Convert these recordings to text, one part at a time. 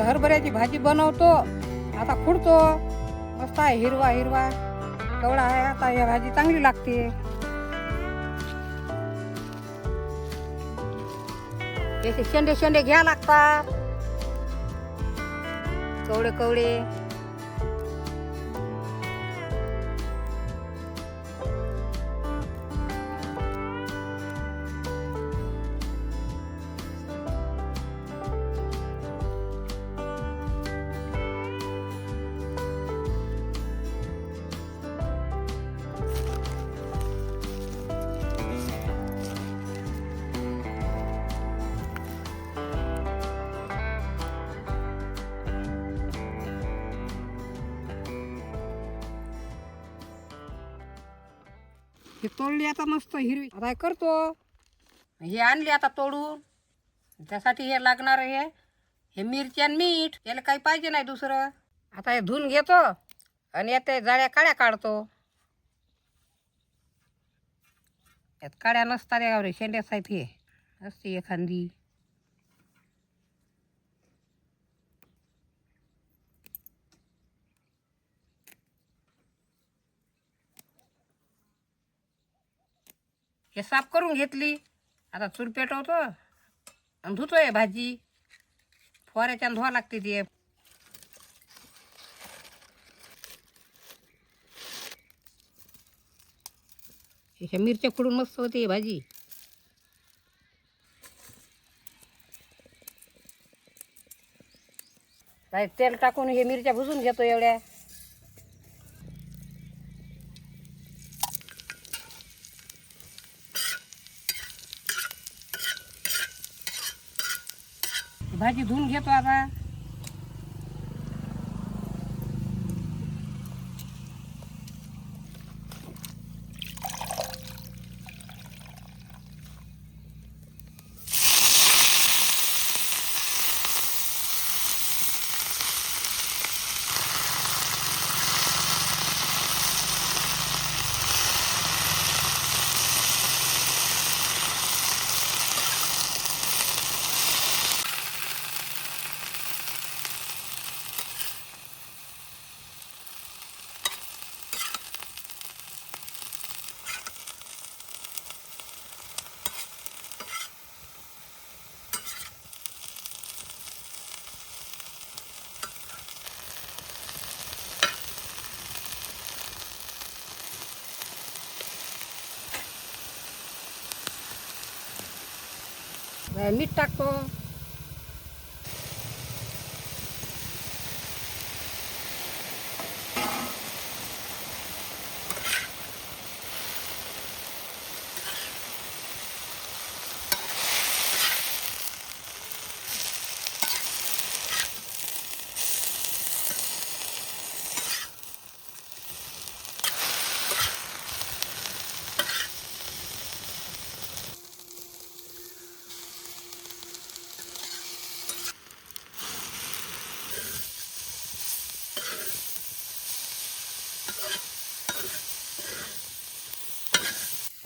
हरभऱ्याची भाजी बनवतो. आता खुडतो. मस्त आहे हिरवा हिरवा. केवढा आहे आता या भाजी चांगली लागते. याचे शेंडे शेंडे घ्या लागतात. कवडे कवडे हे तोडली आता मस्त हिरवी. आता हे करतो? हे आणली आता तोडून. त्यासाठी हे लागणार हे. हे मिरची आणि मीठ. याला काही पाहिजे नाही दुसरं. आता हे धुवून घेतो आणि यात जाळ्या काड्या काढतो. यात काड्या नसतात या रे शेंड्याच आहेत हे असते एखादी. हे साफ करून घेतली. आता चूल पेटवतो. आणि धुतोय भाजी. फवाऱ्याच्यानं धुवा लागते ती. ह्या मिरच्या खुडून मस्त होते भाजी. तेल टाकून हे मिरच्या भुजून घेतो एवढ्या. भाजी धुवून घेतो आता. अं, मीठ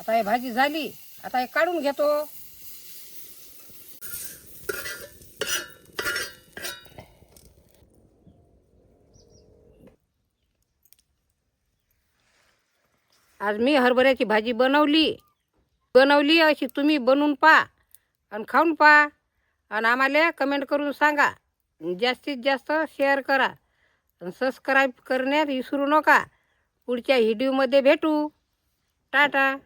आता हे भाजी झाली. आता हे काढून घेतो. आज मी हरभऱ्याची भाजी बनवली. बनवली अशी तुम्ही बनवून पहा आणि खाऊन पहा आणि आम्हाला कमेंट करून सांगा. जास्तीत जास्त शेअर करा आणि सबस्क्राईब करण्यात विसरू नका. पुढच्या व्हिडिओमध्ये भेटू. टाटा.